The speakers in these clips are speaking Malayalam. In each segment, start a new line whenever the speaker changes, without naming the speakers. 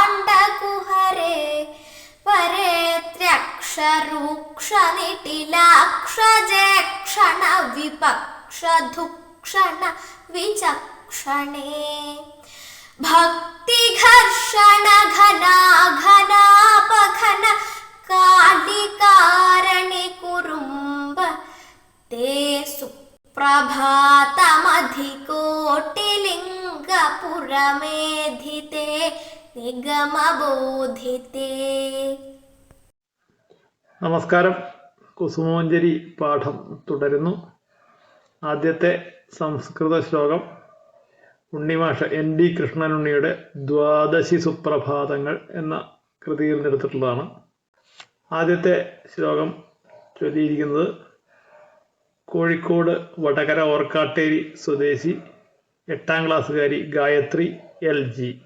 അട്ടഹാസമുഖരീകൃതത്രിജകദണ്ഡഭാണ്ഡകുഹരേ. പരേത്രക്ഷരൂക്ഷനിട്ടിലാക്ഷജേക്ഷണ വിപക്ഷധുക്ഷണ വിചക്ഷണേ ഭക്തിഘർഷണ ഘനാഘനാപഘന സുപ്രഭാതമധികോട്ടിലിംഗപുരമേധിതേ നിഗമബോധിതേ
നമസ്കാരം. കുസുമോഞ്ചരി പാഠം തുടരുന്നു. ആദ്യത്തെ സംസ്കൃത ശ്ലോകം. ഉണ്ണിമാഷ എൻ ഡി കൃഷ്ണനുണ്ണിയുടെ ദ്വാദശി സുപ്രഭാതങ്ങൾ എന്ന കൃതിയിൽ നിന്നെടുത്തിട്ടുള്ളതാണ് ആദ്യത്തെ ശ്ലോകം ചൊല്ലിയിരിക്കുന്നത് കോഴിക്കോട് വടകര ഓർക്കാട്ടേരി സ്വദേശി എട്ടാം ക്ലാസ്സുകാരി ഗായത്രി എൽ ജി.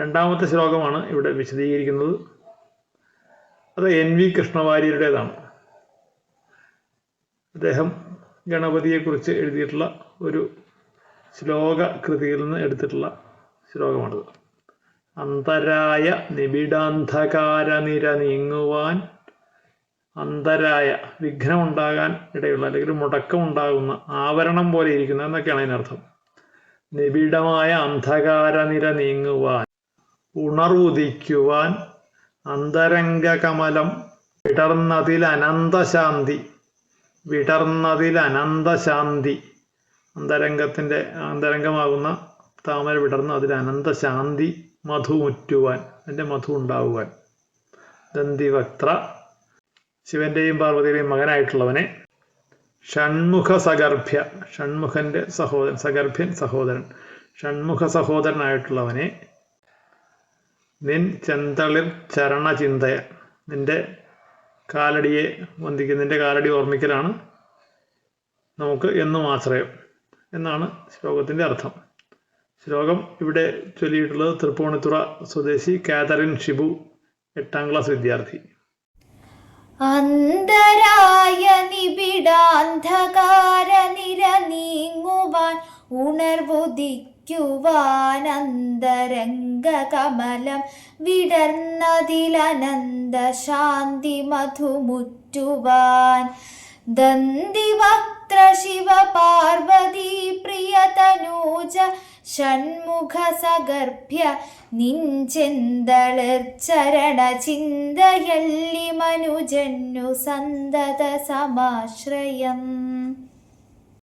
രണ്ടാമത്തെ ശ്ലോകമാണ് ഇവിടെ വിശദീകരിക്കുന്നത്. അത് എൻ വി കൃഷ്ണവാര്യരുടേതാണ്. അദ്ദേഹം ഗണപതിയെക്കുറിച്ച് എഴുതിയിട്ടുള്ള ഒരു ശ്ലോക കൃതിയിൽ നിന്ന് എടുത്തിട്ടുള്ള ശ്ലോകമാണിത്. അന്തരായ നിബിഡാന്ധകാര നിര നീങ്ങുവാൻ അന്തരായ വിഘ്നമുണ്ടാകാൻ ഇടയുള്ള അല്ലെങ്കിൽ മുടക്കം ഉണ്ടാകുന്ന ആവരണം പോലെ ഇരിക്കുന്ന എന്നൊക്കെയാണ് അതിനർത്ഥം നിബിഡമായ അന്ധകാരനിര നീങ്ങുവാൻ ഉണർവുദിക്കുവാൻ അന്തരംഗകമലം വിടർന്നതിൽ അനന്തശാന്തി വിടർന്നതിൽ അനന്തശാന്തി അന്തരംഗത്തിന്റെ അന്തരംഗമാകുന്ന താമര വിടർന്ന് അതിൽ അനന്തശാന്തി മധുമുറ്റുവാൻ അതിന്റെ മധു ഉണ്ടാവുവാൻ ദന്തിവക്ത്ര ശിവന്റെയും പാർവതിയുടെയും മകനായിട്ടുള്ളവനെ ഷൺമുഖ സഗർഭ്യ ഷൺമുഖന്റെ സഹോദരൻ സഗർഭ്യൻ സഹോദരൻ ഷൺമുഖ സഹോദരനായിട്ടുള്ളവനെ നിൻ ചെന്തളിർ ചരണചിന്തയ നിന്റെ കാലടിയെ വന്ദിക്കുന്ന നിന്റെ കാലടി ഓർമ്മിക്കലാണ് നമുക്ക് എന്നും ആശ്രയം എന്നാണ് ശ്ലോകത്തിന്റെ അർത്ഥം. ശ്ലോകം ഇവിടെ ചൊല്ലിയിട്ടുള്ളത് തൃപ്പൂണിത്തുറ സ്വദേശി കാതറിൻ ഷിബു എട്ടാം ക്ലാസ് വിദ്യാർത്ഥി.
അന്തരായ നിബിഡാന്ധകാര നിര നീങ്ങുവാൻ ഉണർവുദിക്കുവാൻ അന്തരംഗകമലം വിടർന്നതിലനന്ത ശാന്തി മധുമുറ്റുവാൻ ദന്തിവക്ത്ര ശിവ പാർവതി പ്രിയതനൂജ ഷൺമുഖ സഗർഭ്യ നിഞ്ചെന്തളിർ ചിന്തയല്ലി മനുജന്നു സന്തത സമാശ്രയം.